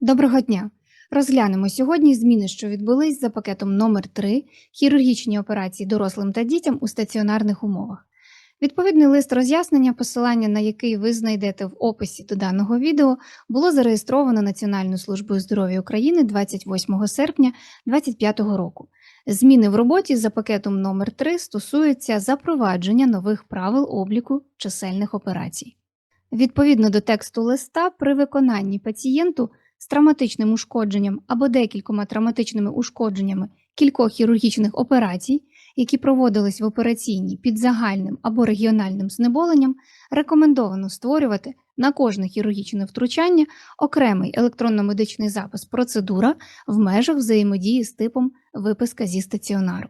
Доброго дня! Розглянемо сьогодні зміни, що відбулись за пакетом номер 3 хірургічні операції дорослим та дітям у стаціонарних умовах. Відповідний лист роз'яснення, посилання на який ви знайдете в описі до даного відео, було зареєстровано Національною службою здоров'я України 28 серпня 2025 року. Зміни в роботі за пакетом номер 3 стосуються запровадження нових правил обліку чисельних операцій. Відповідно до тексту листа, при виконанні пацієнту з травматичним ушкодженням або декількома травматичними ушкодженнями кількох хірургічних операцій, які проводились в операційній під загальним або регіональним знеболенням, рекомендовано створювати на кожне хірургічне втручання окремий електронно-медичний запис процедура в межах взаємодії з типом виписка зі стаціонару.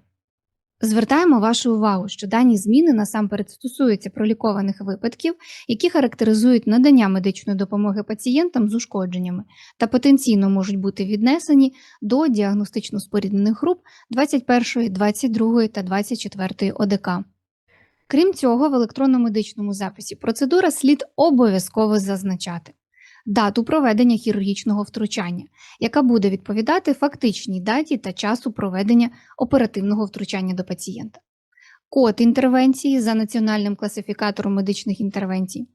Звертаємо вашу увагу, що дані зміни насамперед стосуються пролікованих випадків, які характеризують надання медичної допомоги пацієнтам з ушкодженнями та потенційно можуть бути віднесені до діагностично споріднених груп 21, 22 та 24 ОДК. Крім цього, в електронно-медичному записі процедура слід обов'язково зазначати дату проведення хірургічного втручання, яка буде відповідати фактичній даті та часу проведення оперативного втручання до пацієнта, код інтервенції за національним класифікатором медичних інтервенцій,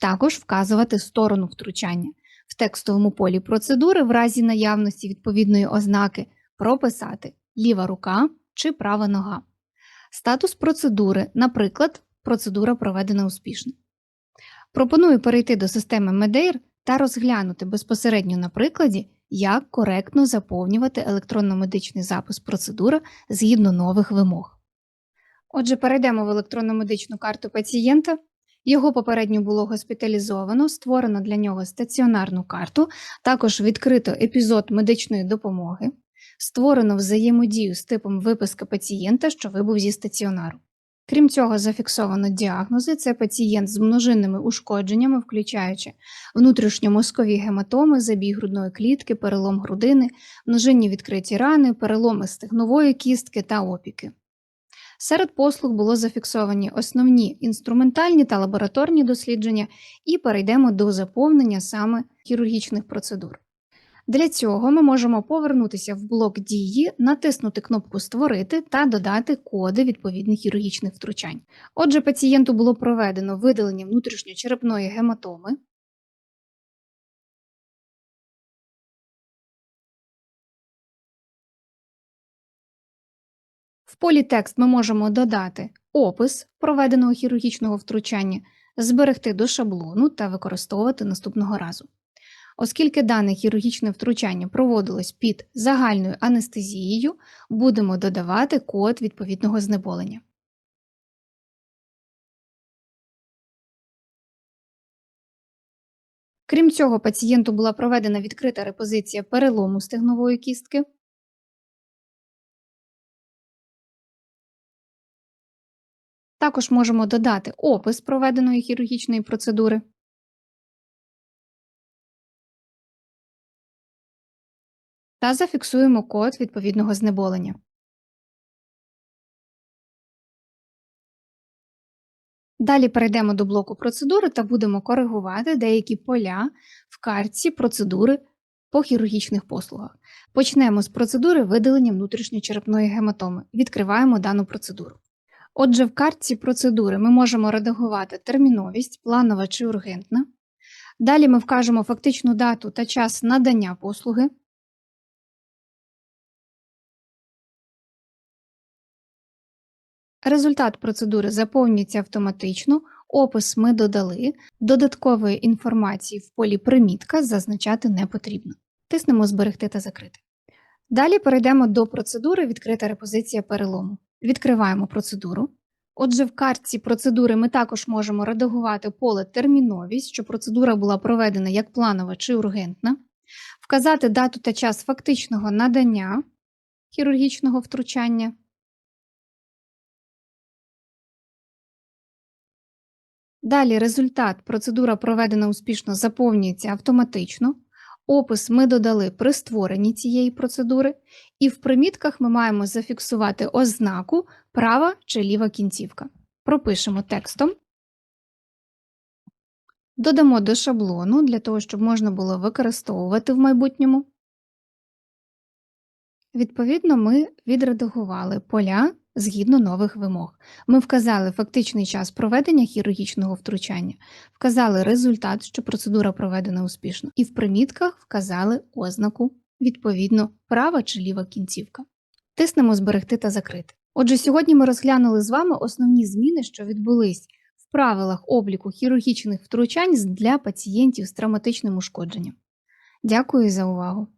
також вказувати сторону втручання в текстовому полі процедури в разі наявності відповідної ознаки прописати ліва рука чи права нога. Статус процедури, наприклад, процедура проведена успішно. Пропоную перейти до системи Медейр та розглянути безпосередньо на прикладі, як коректно заповнювати електронно-медичний запис процедури згідно нових вимог. Отже, перейдемо в електронно-медичну карту пацієнта. Його попередньо було госпіталізовано, створено для нього стаціонарну карту, також відкрито епізод медичної допомоги, створено взаємодію з типом виписка пацієнта, що вибув зі стаціонару. Крім цього, зафіксовано діагнози: це пацієнт з множинними ушкодженнями, включаючи внутрішньомозкові гематоми, забій грудної клітки, перелом грудини, множинні відкриті рани, переломи стегнової кістки та опіки. Серед послуг було зафіксовані основні інструментальні та лабораторні дослідження, і перейдемо до заповнення саме хірургічних процедур. Для цього ми можемо повернутися в блок дії, натиснути кнопку Створити та додати коди відповідних хірургічних втручань. Отже, пацієнту було проведено видалення внутрішньочерепної гематоми. В полі текст ми можемо додати опис проведеного хірургічного втручання, зберегти до шаблону та використовувати наступного разу. Оскільки дане хірургічне втручання проводилось під загальною анестезією, будемо додавати код відповідного знеболення. Крім цього, пацієнту була проведена відкрита репозиція перелому стегнової кістки. Також можемо додати опис проведеної хірургічної процедури. Та зафіксуємо код відповідного знеболення. Далі перейдемо до блоку процедури та будемо коригувати деякі поля в картці процедури по хірургічних послугах. Почнемо з процедури видалення внутрішньочерепної гематоми. Відкриваємо дану процедуру. Отже, в картці процедури ми можемо редагувати терміновість, планова чи ургентна. Далі ми вкажемо фактичну дату та час надання послуги. Результат процедури заповнюється автоматично, опис ми додали, додаткової інформації в полі примітка зазначати не потрібно. Тиснемо Зберегти та закрити. Далі перейдемо до процедури Відкрита репозиція перелому. Відкриваємо процедуру. Отже, в картці процедури ми також можемо редагувати поле терміновість, що процедура була проведена як планова чи ургентна, вказати дату та час фактичного надання хірургічного втручання. Далі результат процедура проведена успішно заповнюється автоматично. Опис ми додали при створенні цієї процедури, і в примітках ми маємо зафіксувати ознаку права чи ліва кінцівка. Пропишемо текстом. Додамо до шаблону для того, щоб можна було використовувати в майбутньому. Відповідно, ми відредагували поля згідно нових вимог. Ми вказали фактичний час проведення хірургічного втручання, вказали результат, що процедура проведена успішно, і в примітках вказали ознаку, відповідно, права чи ліва кінцівка. Тиснемо зберегти та закрити. Отже, сьогодні ми розглянули з вами основні зміни, що відбулись в правилах обліку хірургічних втручань для пацієнтів з травматичним ушкодженням. Дякую за увагу!